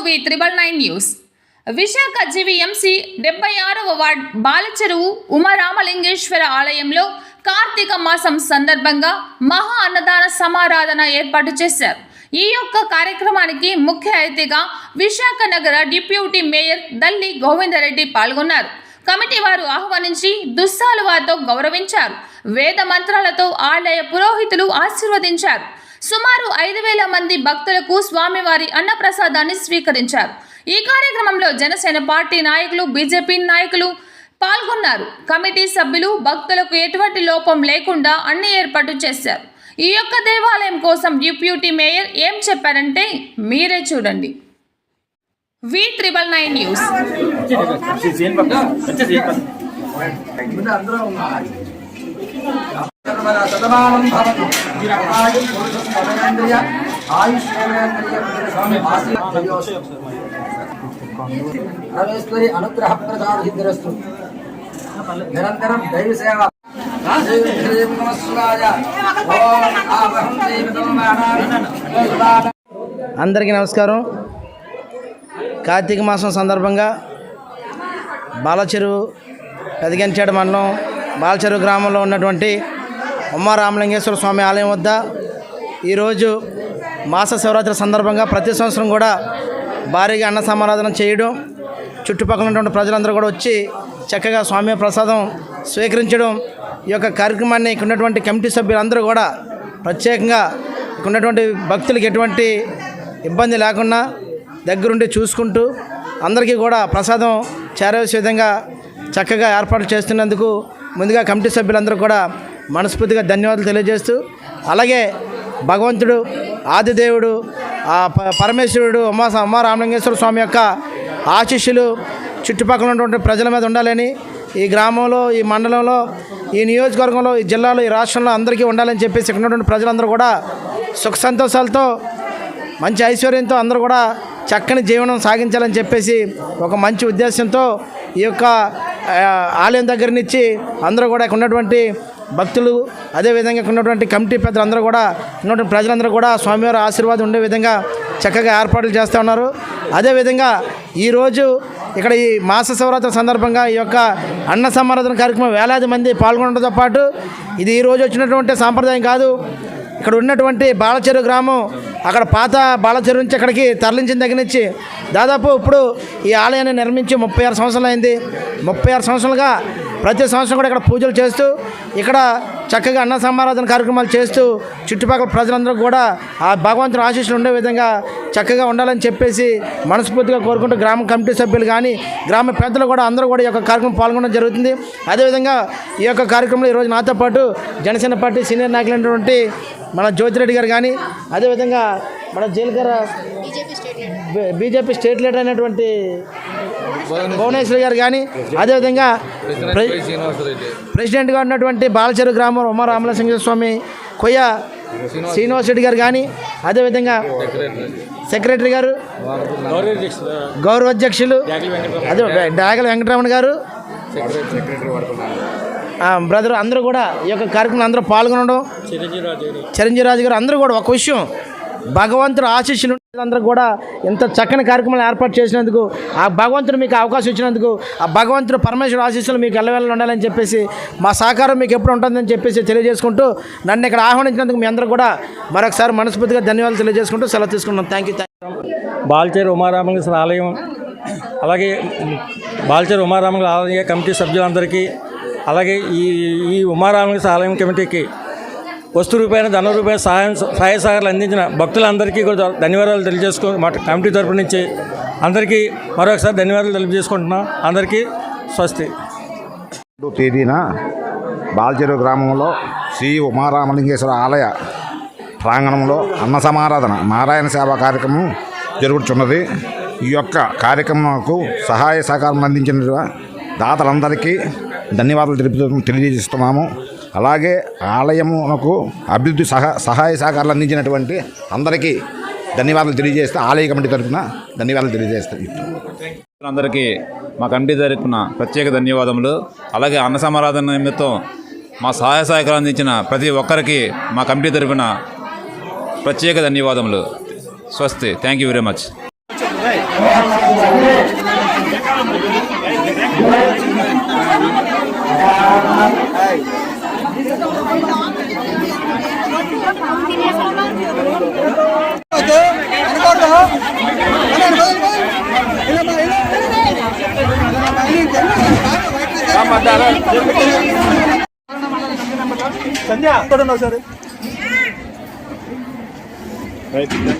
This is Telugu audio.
V triple nine news. Visakha GVMC డెబ్బై ఆరవ వార్డ్ బాలచెరువు ఉమారామలింగేశ్వర ఆలయంలో కార్తీక మాసం సందర్భంగా మహా అన్నదాన సమారాధన ఏర్పాటు చేశారు. ఈ యొక్క కార్యక్రమానికి ముఖ్య అతిథిగా విశాఖ నగర డిప్యూటీ మేయర్ దల్లి గోవిందరెడ్డి పాల్గొన్నారు. కమిటీ వారు ఆహ్వానించి దుస్సాలువాతో గౌరవించారు. వేద మంత్రాలతో ఆలయ పురోహితులు ఆశీర్వదించారు. సుమారు ఐదు వేల మంది భక్తులకు స్వామివారి అన్నప్రసాదాన్ని స్వీకరించారు. ఈ కార్యక్రమంలో జనసేన పార్టీ నాయకులు బీజేపీ నాయకులు పాల్గొన్నారు. కమిటీ సభ్యులు భక్తులకు ఎటువంటి లోపం లేకుండా అన్ని ఏర్పాటు చేశారు. ఈ యొక్క దేవాలయం కోసం డిప్యూటీ మేయర్ ఏం చెప్పారంటే మీరే చూడండి. V triple nine news. Shatamanam భవతు ఆయుష్ పురుషేంద్రియ ఆయుష్ స్వామి రమేశ్వరి అనుగ్రహ ప్రసాద నిరంతరం దైవ సేవ అందరికీ నమస్కారం. కార్తీక మాసం సందర్భంగా బాలచెరువు పెదగంచాడు మండలం బాలచెరువు గ్రామంలో ఉన్నటువంటి ఉమ్మ రామలింగేశ్వర స్వామి ఆలయం వద్ద ఈరోజు మాస శివరాత్రి సందర్భంగా ప్రతి సంవత్సరం కూడా భారీగా అన్న సమారాధన చేయడం చుట్టుపక్కల ఉన్నటువంటి ప్రజలందరూ కూడా వచ్చి చక్కగా స్వామి ప్రసాదం స్వీకరించడం ఈ యొక్క కార్యక్రమాన్ని ఇక్కడ ఉన్నటువంటి కమిటీ సభ్యులందరూ కూడా ప్రత్యేకంగా ఇక్కడ ఉన్నటువంటి భక్తులకు ఎటువంటి ఇబ్బంది లేకుండా దగ్గరుండి చూసుకుంటూ అందరికీ కూడా ప్రసాదం చేరవేసే విధంగా చక్కగా ఏర్పాటు చేస్తున్నందుకు ముందుగా కమిటీ సభ్యులందరూ కూడా మనస్ఫూర్తిగా ధన్యవాదాలు తెలియజేస్తూ అలాగే భగవంతుడు ఆదిదేవుడు ఆ పరమేశ్వరుడు ఉమా ఉమా రామలింగేశ్వర స్వామి యొక్క ఆశీస్సులు చుట్టుపక్కల ఉన్నటువంటి ప్రజల మీద ఉండాలని ఈ గ్రామంలో ఈ మండలంలో ఈ నియోజకవర్గంలో ఈ జిల్లాలో ఈ రాష్ట్రంలో అందరికీ ఉండాలని చెప్పేసి ఇక్కడ ఉన్నటువంటి ప్రజలందరూ కూడా సుఖ సంతోషాలతో మంచి ఐశ్వర్యంతో అందరూ కూడా చక్కని జీవనం సాగించాలని చెప్పేసి ఒక మంచి ఉద్దేశంతో ఈ యొక్క ఆలయం దగ్గర నుంచి అందరూ కూడా ఇక్కడ ఉన్నటువంటి భక్తులు అదేవిధంగా ఉన్నటువంటి కమిటీ పెద్దలందరూ కూడా ఉన్నటువంటి ప్రజలందరూ కూడా స్వామివారి ఆశీర్వాదం ఉండే విధంగా చక్కగా ఏర్పాట్లు చేస్తూ ఉన్నారు. అదేవిధంగా ఈరోజు ఇక్కడ ఈ మాస శివరాత్రి సందర్భంగా ఈ యొక్క అన్న సమారాధన కార్యక్రమం వేలాది మంది పాల్గొనడంతో పాటు ఇది ఈరోజు వచ్చినటువంటి సాంప్రదాయం కాదు. ఇక్కడ ఉన్నటువంటి బాలచెరు గ్రామం అక్కడ పాత బాలచెరు నుంచి అక్కడికి తరలించిన దగ్గర నుంచి దాదాపు ఇప్పుడు ఈ ఆలయాన్ని నిర్మించి ముప్పై ఆరు సంవత్సరాలు అయింది. ముప్పై ఆరు సంవత్సరాలుగా ప్రతి సంవత్సరం కూడా ఇక్కడ పూజలు చేస్తూ ఇక్కడ చక్కగా అన్న సమారాధన కార్యక్రమాలు చేస్తూ చుట్టుపక్కల ప్రజలందరూ కూడా ఆ భగవంతుని ఆశీస్సులు ఉండే విధంగా చక్కగా ఉండాలని చెప్పేసి మనస్ఫూర్తిగా కోరుకుంటూ గ్రామ కమిటీ సభ్యులు కానీ గ్రామ పెద్దలు కూడా అందరూ కూడా ఈ యొక్క కార్యక్రమం పాల్గొనడం జరుగుతుంది. అదేవిధంగా ఈ యొక్క కార్యక్రమంలో ఈరోజు నాతో పాటు జనసేన పార్టీ సీనియర్ నాయకులైనటువంటి మన జ్యోతిరెడ్డి గారు కానీ అదేవిధంగా మన జీలకర్ర బీజేపీ స్టేట్ లీడర్ అయినటువంటి భువనేశ్వర్. గారు కానీ అదేవిధంగా ప్రె- ప్రెసిడెంట్గా ఉన్నటువంటి బాలచెరు గ్రామం ఉమా రామలసింగ స్వామి కొయ్య శ్రీనివాస్ రెడ్డి గారు కానీ అదేవిధంగా సెక్రటరీ. గారు గౌరవ అధ్యక్షులు అదే డాగల వెంకటరమణ గారు ఆ, బ్రదర్ అందరూ కూడా ఈ యొక్క కార్యక్రమం అందరూ పాల్గొనడం చిరంజీవి రాజు గారు. అందరూ కూడా ఒక విషయం భగవంతుడు ఆశీస్సులు అందరూ కూడా ఇంత చక్కని కార్యక్రమాలు ఏర్పాటు చేసినందుకు ఆ భగవంతుడు మీకు అవకాశం ఇచ్చినందుకు ఆ భగవంతుడు పరమేశ్వర ఆశీస్సులు మీకు ఎల్లవెల్ల ఉండాలని చెప్పేసి మా సహకారం మీకు ఎప్పుడు ఉంటుందని చెప్పేసి తెలియజేసుకుంటూ నన్ను ఇక్కడ ఆహ్వానించినందుకు మీ అందరూ కూడా మరొకసారి మనస్ఫూర్తిగా ధన్యవాదాలు తెలియజేసుకుంటూ సెలవు తీసుకున్నాం థ్యాంక్ యూ బాల్చేరు ఉమారామకృష్ణ ఆలయం అలాగే బాల్చేరు ఉమారామకృష్ణ ఆలయ కమిటీ సభ్యులందరికీ అలాగే ఈ ఈ ఉమారామకృష్ణ ఆలయం కమిటీకి వస్తు రూపాయన ధన రూపాయన సహాయం సహాయ సహకారాలు అందించిన భక్తులందరికీ కూడా ధన్యవాదాలు తెలియజేసుకో మా కమిటీ తరపు నుంచి అందరికీ మరొకసారి ధన్యవాదాలు తెలియజేసుకుంటున్నాం. అందరికీ స్వస్తి. తేదీన బాల్చెరు గ్రామంలో శ్రీ ఉమారామలింగేశ్వర ఆలయ ప్రాంగణంలో అన్న సమారాధన నారాయణ సేవ కార్యక్రమం జరుగుతున్నది. ఈ యొక్క కార్యక్రమంకు సహాయ సహకారం అందించిన దాతలందరికీ ధన్యవాదాలు తెలుపు తెలియజేస్తున్నాము. అలాగే ఆలయమునకు అభివృద్ధి సహా సహాయ సహకారాలు అందించినటువంటి అందరికీ ధన్యవాదాలు తెలియజేస్తే ఆలయ కమిటీ తరఫున ధన్యవాదాలు తెలియజేస్తాయి అందరికీ మా కమిటీ తరపున ప్రత్యేక ధన్యవాదములు. అలాగే అన్న సమారాధన నిమిత్తం మా సహాయ సహకారం అందించిన ప్రతి ఒక్కరికి మా కమిటీ తరపున ప్రత్యేక ధన్యవాదములు. స్వస్తి. Thank you very much Sandhya